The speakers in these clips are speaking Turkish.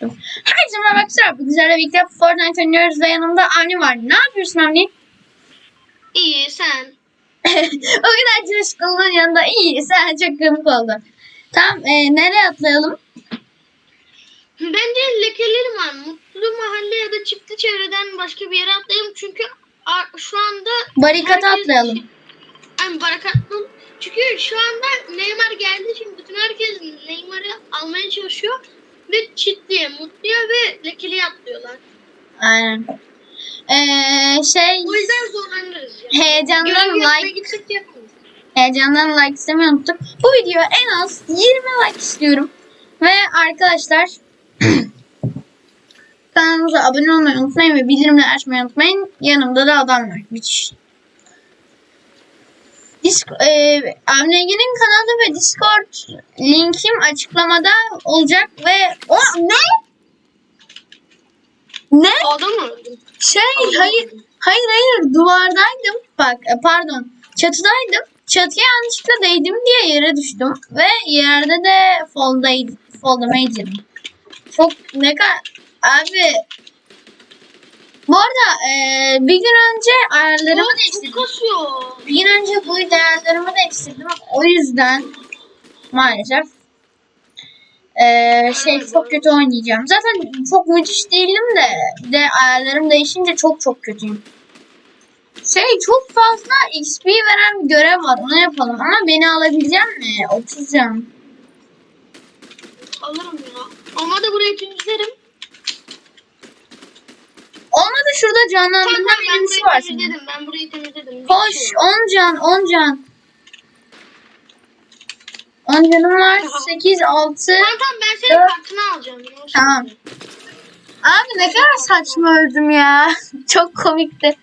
unuttum. Herkese merhaba arkadaşlar. Güzel birlikte Fortnite oynuyoruz ve yanımda Avni var. Ne yapıyorsun Avni? İyi sen. o kadar coşkunluğun yanında iyi. Sen çok komik oldun. Tamam e, nereye atlayalım? Bence lekelerim var. Mutlu mahalle ya da çiftli çevreden başka bir yere atlayalım. Çünkü şu anda... Barikata herkes- atlayalım. Yani barakatlı. Çünkü şu anda Neymar geldi. Şimdi bütün herkes Neymar'ı almaya çalışıyor. Ve çitliye, mutluya ve lekeliye atlıyorlar. Aynen. Ee, şey O yüzden zorlanırız. Yani. heyecandan Görev yapmaya like gitsek de yapamayız. heyecandan like istemeyi unuttuk. Bu videoya en az 20 like istiyorum. Ve arkadaşlar kanalımıza abone olmayı unutmayın ve bildirimleri açmayı unutmayın. Yanımda da adam var. Müthiş. Disk e, Avnege'nin kanalı ve Discord linkim açıklamada olacak ve o ne? Ne? Adam öldü. Şey hayır hayır hayır duvardaydım. Bak e, pardon çatıdaydım. Çatıya yanlışlıkla değdim diye yere düştüm ve yerde de foldaydım. Foldama yedim. Çok ne kadar abi bu arada e, bir gün önce ayarlarımı Çok değiştirdim. kasıyor. Bir gün önce bu değerlerimi değiştirdim. O yüzden maalesef eee, şey çok kötü oynayacağım. Zaten çok müthiş değilim de de ayarlarım değişince çok çok kötüyüm. Şey çok fazla XP veren bir görev var. Onu yapalım ama beni alabilecek mi? 30 can. Alırım ya. Ama da burayı temizlerim. Olmadı şurada Tamam, canlandırma ben menüsü burayı var senin. temizledim. Ben burayı temizledim. Bir Koş şey yok. 10 can 10 can. 10 canım var. 8 6 Tamam tamam ben senin Dört. kartını alacağım. Yavaş Tamam. ol. Abi ne kadar saçma öldüm ya. Çok komikti.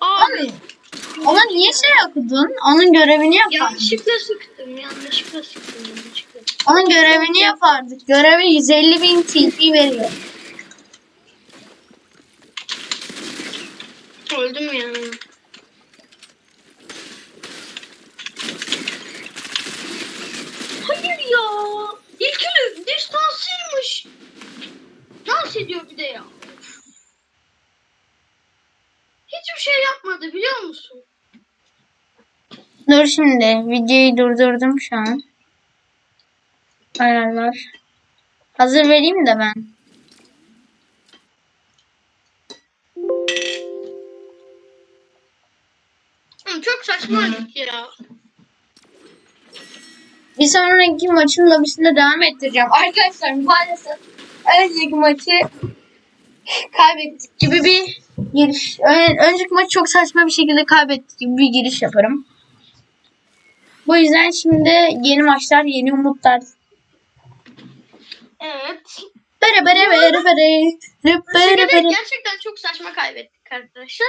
Abi Abi ona niye şey okudun? Onun görevini yapardık. yanlışlıkla sıktım. Yanlışlıkla sıktım. Yanlışlıkla. Onun görevini yapardık. Görevi 150 bin TP veriyor. Öldüm ya. Hayır ya. İlkülü distansıymış. Dans ediyor bir de ya. Hiçbir şey yapmadı biliyor musun? Dur şimdi videoyu durdurdum şu an. Ayarlar. Hazır vereyim de ben. Çok saçma öldük ya. Bir sonraki maçın lobisinde devam ettireceğim. Arkadaşlar maalesef önceki maçı kaybettik gibi bir giriş. Ön- Önceki maçı çok saçma bir şekilde kaybettik gibi bir giriş yaparım. Bu yüzden şimdi yeni maçlar, yeni umutlar. Evet. Bere bere bere bere. Rıp bere bere. gerçekten çok saçma kaybettik arkadaşlar.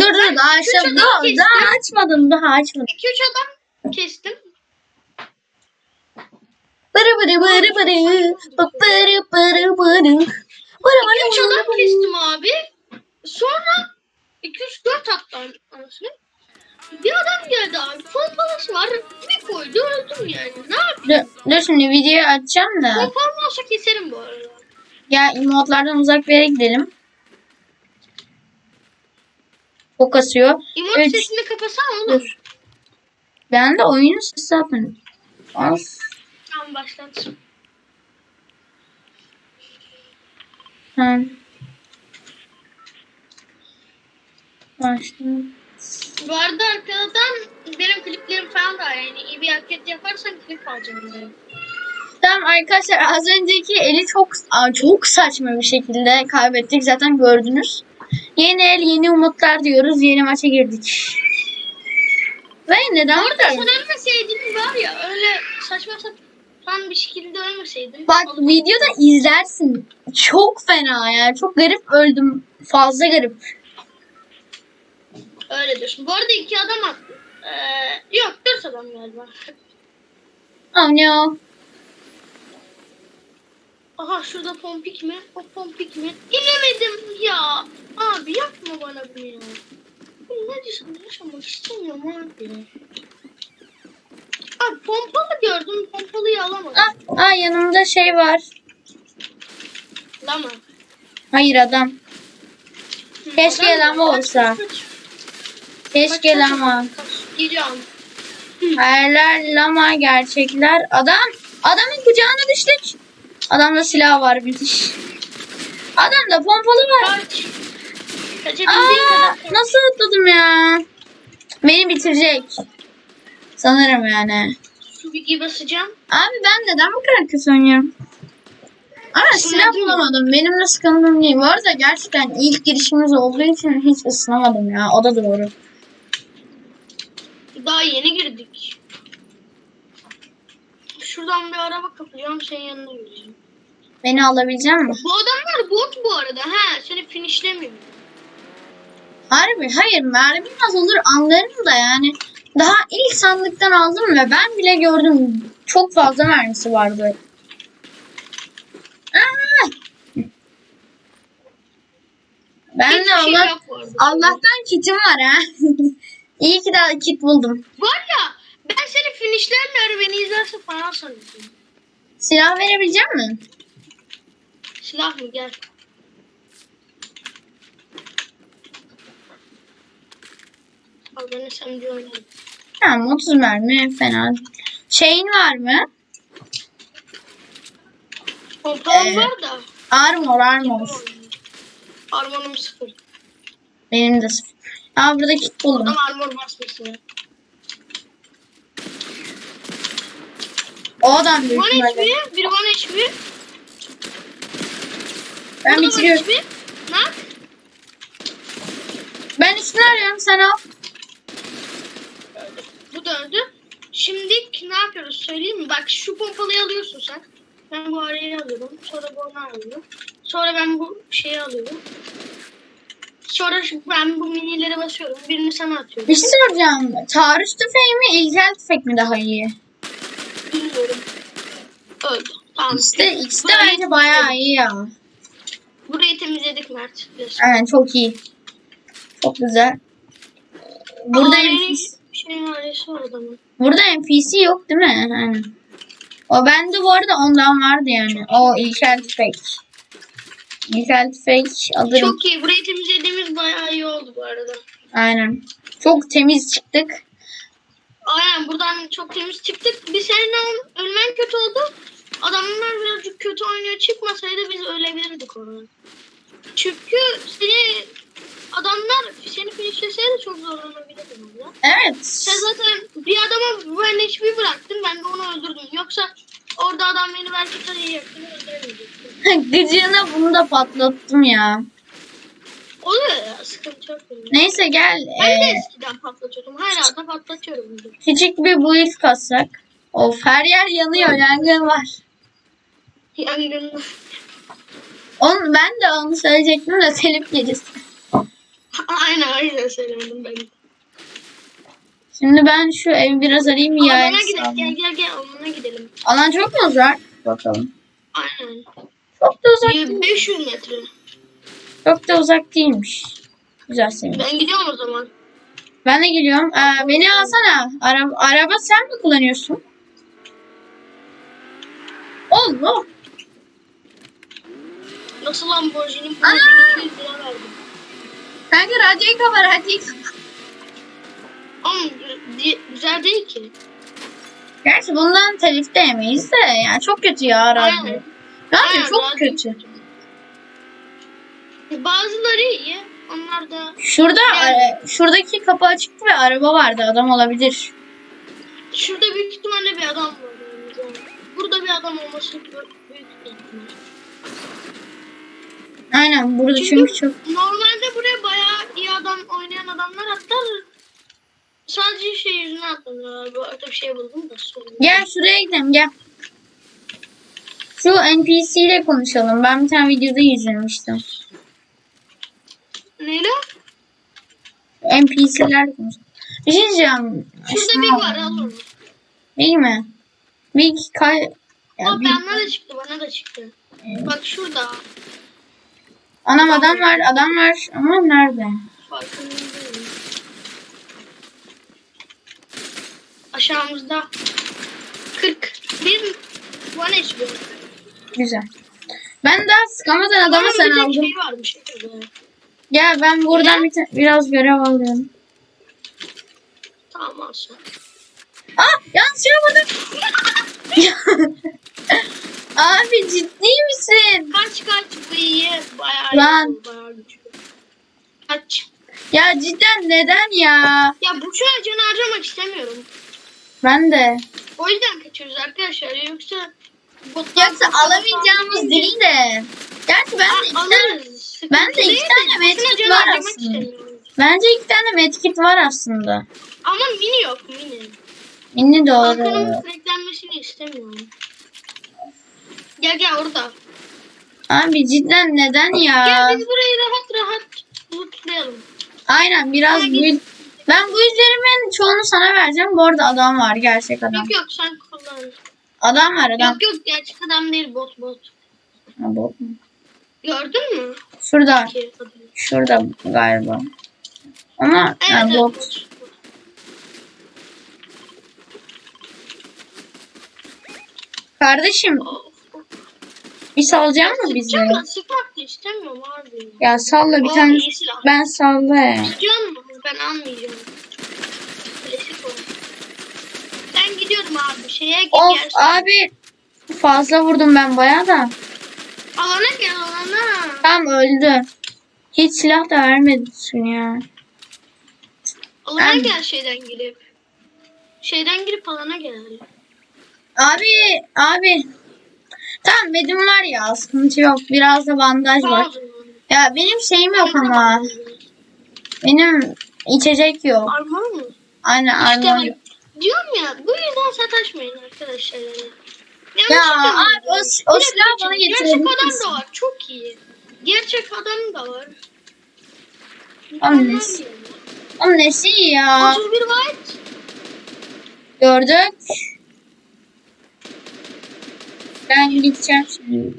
Dur dur daha açmadım. Daha, daha açmadım. Daha açmadım. 2-3 adam kestim. Bere bere bere bere. Bere bere bere. Bere bere 2-3 adam kestim abi. Sonra 2-3-4 hatta anasını. Bir adam geldi abi. Pompalası var. Bir koydu öldüm yani. Ne yapayım? Dur, dur şimdi videoyu açacağım da. Pompalı olsa keserim bu arada. Ya modlardan uzak bir yere gidelim. Çok kasıyor. İmot Üç. sesini kapasana oğlum. Dur. Ben de oyunun sesi zaten. Az. Tamam başlat. Ha. Başladım. Bu arada arkadan benim kliplerim falan da var. Yani iyi bir hareket yaparsan klip alacağım dedim. Tamam arkadaşlar az önceki eli çok çok saçma bir şekilde kaybettik. Zaten gördünüz. Yeni el yeni umutlar diyoruz. Yeni maça girdik. Ve neden Orada sen ölmeseydin var ya öyle saçma sapan bir şekilde ölmeseydin. Bak videoda izlersin. Çok fena ya. Çok garip öldüm. Fazla garip. Öyle diyorsun. Bu arada iki adam attı. Ee, yok dört adam galiba. Oh no. Aha şurada pompik mi? O pompik mi? İnemedim ya. Abi yapma bana bunu ya. Ne diyorsun? Yaşamak istemiyorum abi. Aa, pompalı gördüm. Pompalıyı alamadım. Ah, ah yanımda şey var. Lama. Hayır adam. Keşke adam- lama kaç, olsa. kaç, kaç. Keşke kaç, lama. Geliyorum. Hayaller lama gerçekler. Adam. Adamın kucağına düştük. Adamda silah var müthiş. Adamda pompalı var. Aa, nasıl atladım ya? Beni bitirecek. Sanırım yani. Bilgi basacağım. Abi ben neden bu kadar kötü oynuyorum? Ama silah Isınmadın mı? bulamadım. Benim de sıkıntım değil. Bu arada gerçekten ilk girişimiz olduğu için hiç ısınamadım ya. O da doğru. Daha yeni girdik. Şuradan bir araba kapacağım. Senin yanına gideceğim. Beni alabilecek misin? Bu adamlar bot bu arada. Ha, seni finishlemiyor. Harbi hayır mermi az olur anlarım da yani. Daha ilk sandıktan aldım ve ben bile gördüm. Çok fazla mermisi vardı. Aa! Ben de şey Allah. Allah'tan kitim var ha. İyi ki de kit buldum. Var ya ben seni finishlemiyorum. Beni izlerse falan sanıyorsun. Silah verebilecek misin? Silah mı gel. Al beni sen bir. Tamam 30 mermi fena. Şeyin var mı? Pompalım Ee, var da. Armor armor. Armonum sıfır. Benim de sıfır. Aa burada kit buldum. Adam armor basmasın. ya. O adam büyük One ihtimalle. HP, bir one HP. Ben bu da one bitiriyorum. HP. Nak. Ben üstünü arıyorum sen al. Bu da öldü. Şimdi ne yapıyoruz söyleyeyim mi? Bak şu pompalıyı alıyorsun sen. Ben bu arayı alıyorum. Sonra bu onu alıyorum. Sonra ben bu şeyi alıyorum. Sonra şu- ben bu minileri basıyorum. Birini sana atıyorum. Bir şey soracağım. Taarruz tüfeği mi, ilkel tüfek mi daha iyi? Bilmiyorum. Öldü. Tamam. De, ikisi de Burayı- bence bayağı iyi ya. Burayı temizledik Mert. Aynen çok iyi. Çok güzel. Burada benim NPC, Şey ailesi var adamın. burada NPC yok değil mi? Aynen. O bende bu arada ondan vardı yani. O ilkel tüfek. İlkel tüfek alırım. Çok iyi. Burayı temizlediğimiz bayağı iyi oldu bu arada. Aynen. Çok temiz çıktık. Aynen buradan çok temiz çıktık. Bir seninle ol- ölmen kötü oldu. Adamlar birazcık kötü oynuyor. Çıkmasaydı biz ölebilirdik orada. Çünkü seni adamlar seni finishleseydi çok zorlanabilirdin orada. Evet. Sen zaten bir adama ben hiçbir bıraktın. Ben de onu öldürdüm. Yoksa orada adam beni belki öldüremeyecekti. Gıcığına bunu da patlattım ya. Oluyor ya sıkıntı yok. benim. Neyse gel. Ben de ee, eskiden patlatıyordum. Hala da patlatıyorum. küçük bir build kassak. Of her yer yanıyor. Yangın var. Yangın. Onu, ben de onu söyleyecektim de telif gecesi. Aynen aynen söylemedim ben. Şimdi ben şu evi biraz arayayım ya. Alana gidelim. Gel gel gel alana gidelim. Alan çok mu uzak? Bakalım. Aynen. Çok da uzak değil. 500 metre. Çok da uzak değilmiş. Güzel senin. Ben gidiyorum o zaman. Ben de geliyorum. Aa, beni alsana. Araba, araba sen mi kullanıyorsun? Allah. Nasıl Lamborghini? Aa! Buna 1200 lira verdim. Kanka radyoyu kapat radyoyu kapat. Ama güzel değil ki. Gerçi bundan telif de yemeyiz de. Yani çok kötü ya radyo. Radyo çok radyo kötü. Bazıları iyi. Onlar da Şurada Yani- e, şuradaki kapı açıktı ve araba vardı. Adam olabilir. şurada büyük ihtimalle bir adam var. Burada bir adam olması büyük büyük ihtimal. Aynen burada Çünkü- çünkü çok Normalde buraya bayağı iyi adam oynayan adamlar hatta sadece şey yüzüne atladılar. Bu arada bir şey buldum da sorun. Gel şuraya gidelim gel. Şu NPC ile konuşalım. Ben bir tane videoda izlemiştim. Neyle? NPC'ler konuşalım. Bir şey diyeceğim. Şurada bir var al onu. Değil mi? Big kay... Ya O Big... bana da çıktı bana da çıktı. Bak şurada. Anam adam var adam var ama nerede? Farkında değilim. Aşağımızda 41 One HP. Güzel. Ben daha sıkamadan adamı sen aldın. Şey varmış. Gel ben buradan bir biraz görev alıyorum. Tamam olsun. Ah yanlış şey yapmadım. Abi ciddi misin? Kaç kaç bu iyi. Bayağı Lan. iyi. Bayağı. Kaç. Ya cidden neden ya? Ya bu şu harcamak istemiyorum. Ben de. O yüzden kaçıyoruz arkadaşlar. Yoksa botlar Yoksa alamayacağımız değil de. Gerçi ben de iki tane, alırız. ben de iki tane medkit var aslında. bence iki tane medkit var aslında. Ama mini yok mini. Kalkanın doğru. reklenmesini istemiyorum. Gel gel orada. Abi cidden neden Gel ya? biz burayı rahat rahat lootlayalım. Aynen biraz Gel, bu ben bu izlerimin çoğunu sana vereceğim. Bu arada adam var gerçek adam. Yok yok sen kullan. Adam var adam. Yok yok gerçek adam değil bot bot. Ha, bot mu? Gördün mü? Şurada. Şurada galiba. Ama Evet, evet, bot. bot. Kardeşim bir salacak mı bizi? Sıkmak da istemiyorum abi. Ya salla bir tane. Ben salla. İstiyor? Ben almayacağım. Klasik o. Ben gidiyorum abi. Şeye git Of gelsin. abi fazla vurdum ben bayağı da. Alana gel alana. Tam öldü. Hiç silah da vermedin ya. Alana Ben- gel şeyden girip. Şeyden girip alana gel. Abi abi. Tamam benim var ya sıkıntı yok. Biraz da bandaj var. Ya benim şeyim yok ama. Benim içecek yok. Armor mu? Aynen İşte armor bak, yok. diyorum ya bu yüzden sataşmayın arkadaşlar. Yani. Ya abi o, o kaçın. bana Gerçek getirebilir adam misin? da var çok iyi. Gerçek adam da var. Mükemmel nesi? iyi ya? 31 white. Gördük. Ben gideceğim şimdi.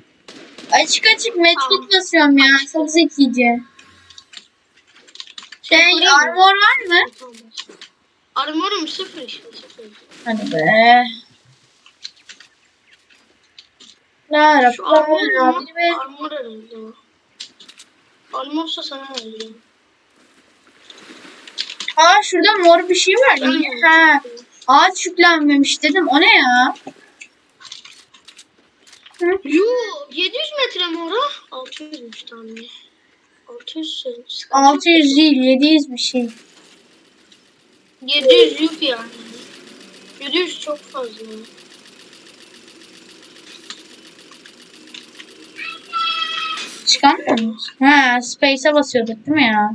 Açık açık medkit Tamam. basıyorum ya. Çok zekice. Şey mı? armor var mı? Armorum sıfır işte sıfır. Hadi be. La Rabbi. Şu armor be. Armor o. Armorsa sana vereceğim. Aa şurada mor bir şey var. Niye? Ha. Ağaç yüklenmemiş dedim. O ne ya? Hı? Yo 700 metre mi ora? 600'müş tane. 600 sıkıntı. 600 değil 700 bir şey. 700 yük yani. 700 çok fazla. Çıkamıyor muyuz? Ha space'e basıyorduk değil mi ya?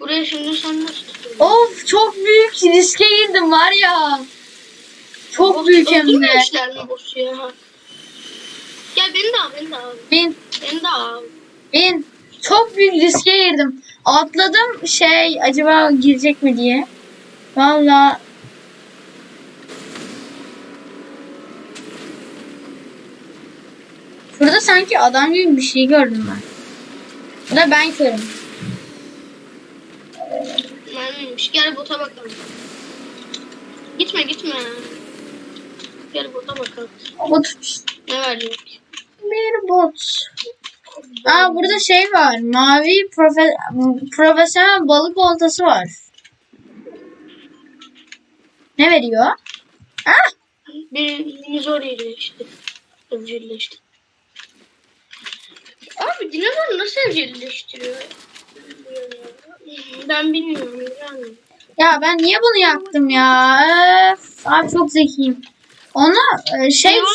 Buraya şimdi sen nasıl tutuyorsun? Of çok büyük riske girdim var ya. Çok büyük hem de. Öldürmemişler mi boss'u ya? Gel beni de al, beni de al. Bin, Beni de al. bin. Çok büyük riske girdim. Atladım şey acaba girecek mi diye. Valla. Şurada sanki adam gibi bir şey gördüm ben. Bu da ben körüm. Mermiymiş. Gel bota bakalım. Gitme gitme. Gel bota bakalım. Bot. Ne verecek? Bir bot. Aa burada şey var. Mavi profe profesyonel balık oltası var. Ne veriyor? Ah! Birimiz oraya iyileşti. Evcilleşti. Abi dinamo nasıl evcilleştiriyor? Ben bilmiyorum. Yani. Ya ben niye bunu yaktım ya? Öf, abi çok zekiyim. Onu e, şey mı?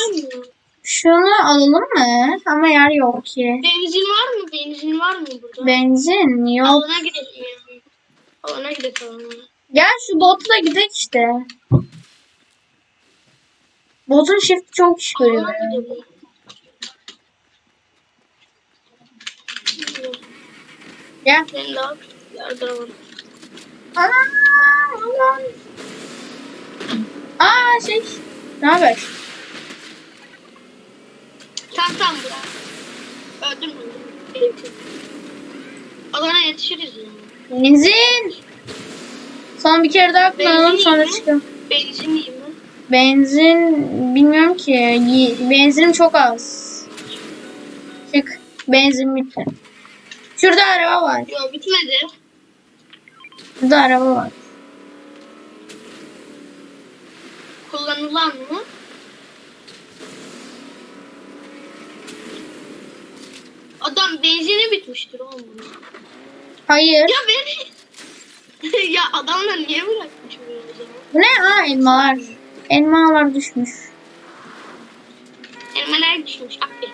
Şunu alalım mı? Ama yer yok ki. Benzin var mı? Benzin var mı burada? Benzin yok. Alana gidelim. Alana gidelim. Gel şu botla gidelim işte. Botun shift çok iş görüyor. Gel. Ben daha yerde var. Aa, aman. Aa şey. Ne haber? Tamam bırak. Öldüm mü? Alana yetişiriz yani. Benzin. Son bir kere daha kullanalım sonra çıkalım. Benzin yiyeyim mi? Benzin bilmiyorum ki. Benzinim çok az. Çık. Benzin bitti. Şurada araba var. Yok bitmedi. Şurada araba var. Kullanılan mı? Adam benzini bitmiştir oğlum. Hayır. Ya beni... ya adamlar niye bırakmış böyle o zaman? Bu ne? Ha elmalar. Elmalar düşmüş. Elmalar düşmüş abi.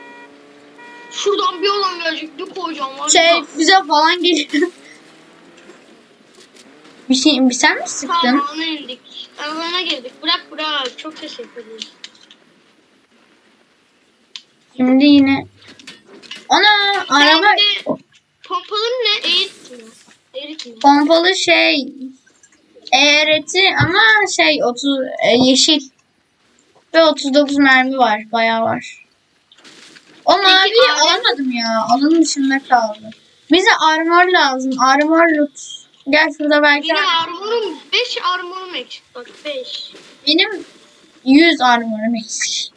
Şuradan bir olan gelecek bir koyacağım var Şey ya. bize falan geliyor. bir şey bir sen mi sıktın? Tamam alana indik. Alana girdik. Bırak bırak. Çok teşekkür ederim. Şimdi yine Ana araba Sende pompalın ne? Eğit mi? Eğit mi? pompalı şey eğreti ama şey 30 e, yeşil ve 39 mermi var bayağı var. O maviyi abi- alamadım ya. Alanın dışında kaldı. Bize armor lazım. Armor loot. Gel şurada belki Benim armorum 5 armorum eksik bak 5. benim 100 armorum eksik.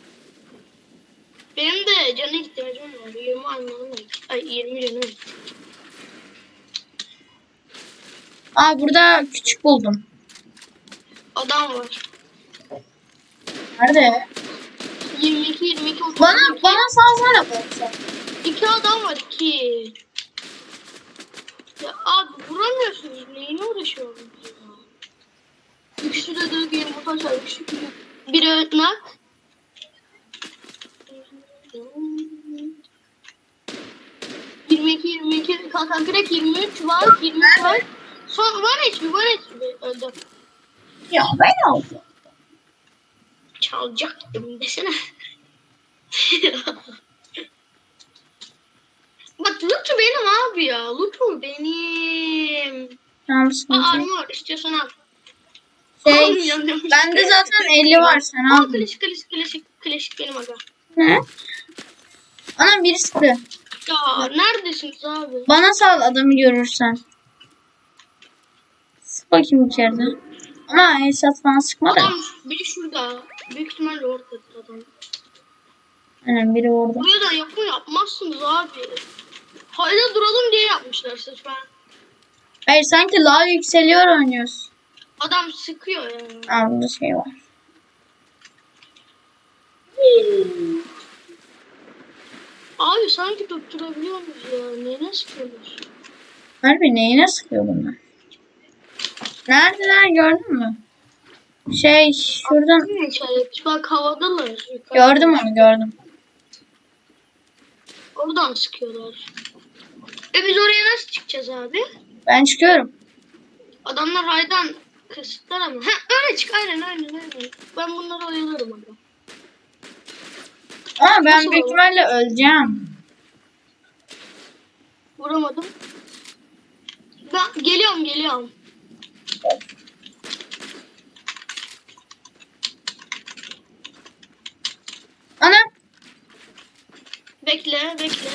Benim de cana ihtiyacım var. 20 armorum eksik. Ay 20 canım. Aa burada küçük buldum. Adam var. Nerede? 22 22 30. Bana bana salsana boksa. İki adam var iki. Ya abi vuramıyorsunuz. Neyine uğraşıyorsunuz ya? Üçlü de yumurta var. Üçlü bir Biri nak. Yirmi iki, yirmi iki, kanka direkt 23 var, 23 var. Son var HP, var HP. Öldü. Ya ben aldım. Çalacaktım desene. Bak Lutu benim abi ya. Lutu benim. Tamam Aa, sıkıntı yok. armor istiyorsan al. Şey, Almayacağım. bende zaten 50 var sen Aa, al. klasik klasik klasik klasik benim aga. Ne? Anam biri sıktı. Ya neredesiniz abi? Bana sal adamı görürsen. Sık bakayım içeride. Ama Esat bana sıkma da. Adam biri şurada. Büyük ihtimalle orada adam. Aynen biri orada. Buraya da yapın yapmazsınız abi. Hayda duralım diye yapmışlar ben. Hayır sanki lav yükseliyor oynuyoruz. Adam sıkıyor ya. Aa burada şey var. Abi sanki tutturabiliyor muyuz ya? Neyine sıkıyoruz? Harbi neyine sıkıyor bunlar? Neredeler gördün mü? Şey şuradan işaret? Bak havadalar. gördüm onu gördüm. Oradan sıkıyorlar. E biz oraya nasıl çıkacağız abi? Ben çıkıyorum. Adamlar haydan kısıtlar ama. Ha öyle çık aynen aynen aynen. Ben bunları oyalarım aga. Ama ben büyük ihtimalle öleceğim. Vuramadım. Ben geliyorum geliyorum. Ana Bekle bekle.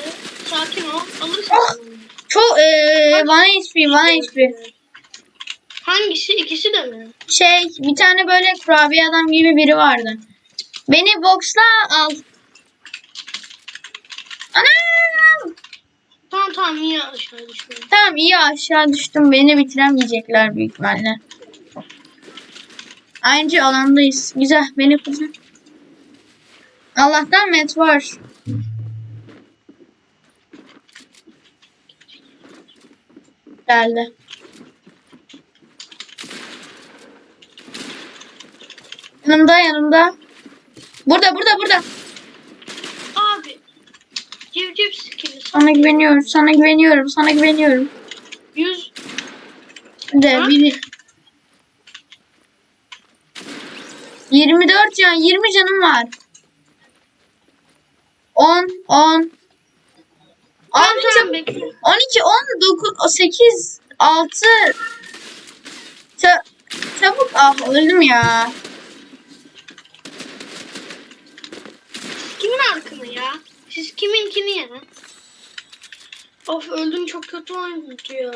Sakin ol. Alırsın. Ah! çok eee bana HP bana HP. Hangisi? İkisi de mi? Şey bir tane böyle kurabiye adam gibi biri vardı. Beni boxla al. Anam. Tamam tamam niye aşağı düşüyorum? Tamam iyi aşağı düştüm. Beni bitiremeyecekler büyük ihtimalle. Aynı alandayız. Güzel beni kurtar. Allah'tan met var. Geldi. Yanımda yanımda. Burada burada burada. Civciv skilli. Sana güveniyorum. Sana güveniyorum. Sana güveniyorum. 100 De biri. 24 can, 20 canım var. 10, 10. Tamam 6, tamam bekle. 12, 10, 9, 8, 6. Ça çabuk. Ah öldüm ya. Kimin arkını Siz kiminkini ya? Of öldüm çok kötü oynadı ya.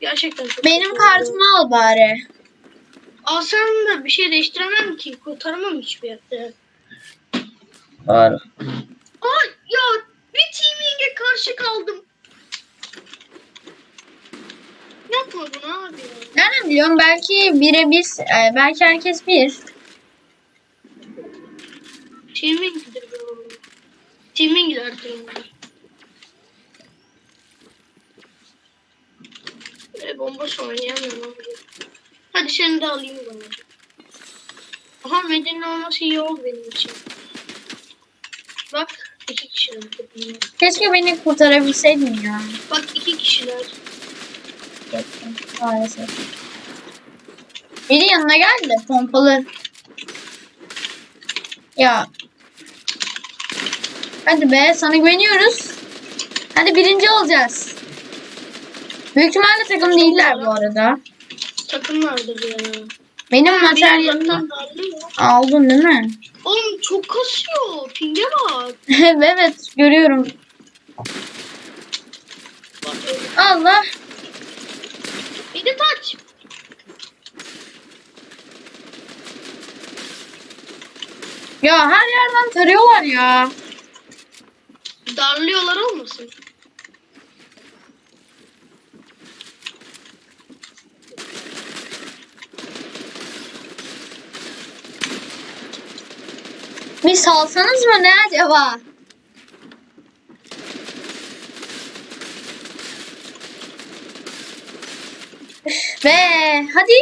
Gerçekten çok Benim kötü oldu. kartımı al bari. Alsam da bir şey değiştiremem ki. Kurtaramam hiçbir yerde. Doğru. Ay ya bir teaming'e karşı kaldım. Yapma bunu abi. Nereden biliyorum? Belki birebir, e, belki herkes bir. Teaming'dir bu. Teaming'lerdir onlar. Böyle bomboş oynayamıyorum abi. Hadi seni de alayım bana. Aha Medine olması iyi oldu benim için. Bak iki kişiler. Keşke beni kurtarabilseydin ya. Bak iki kişiler. Maalesef. Biri yanına geldi. Pompalı. Ya. Hadi be sana güveniyoruz. Hadi birinci olacağız. Büyük ihtimalle takım değiller bu arada. Takımlardır ya. Benim materyalim aldın değil mi? Oğlum çok kasıyor. Ping'e bak. evet görüyorum. Bak. Allah. Bir de taç. Ya her yerden tarıyorlar ya. Darlıyorlar olmasın. Bir salsanız mı ne acaba? Be hadi.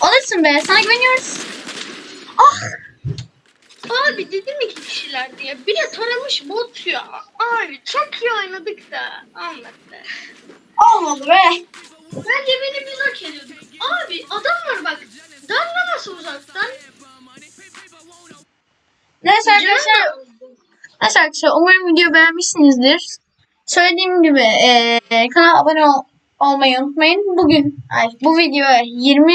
Alırsın be sana güveniyoruz. Abi dedim iki kişiler diye. Bir de taramış bot ya. Abi çok iyi oynadık da. Anlattı. olmadı be. Bence beni biz hak ediyorduk. Abi adam var bak. Darlaması uzaktan. Neyse arkadaşlar. da- Neyse arkadaşlar umarım video beğenmişsinizdir. Söylediğim gibi eee kanala abone ol- olmayı unutmayın. Bugün ay, bu videoya 20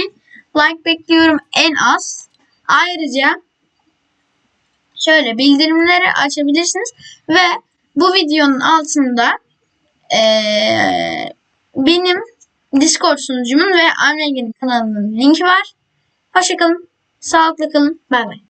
like bekliyorum en az. Ayrıca şöyle bildirimleri açabilirsiniz ve bu videonun altında eee, benim Discord sunucumun ve Amregen'in kanalının linki var. Hoşçakalın, sağlıklı kalın, bay bay.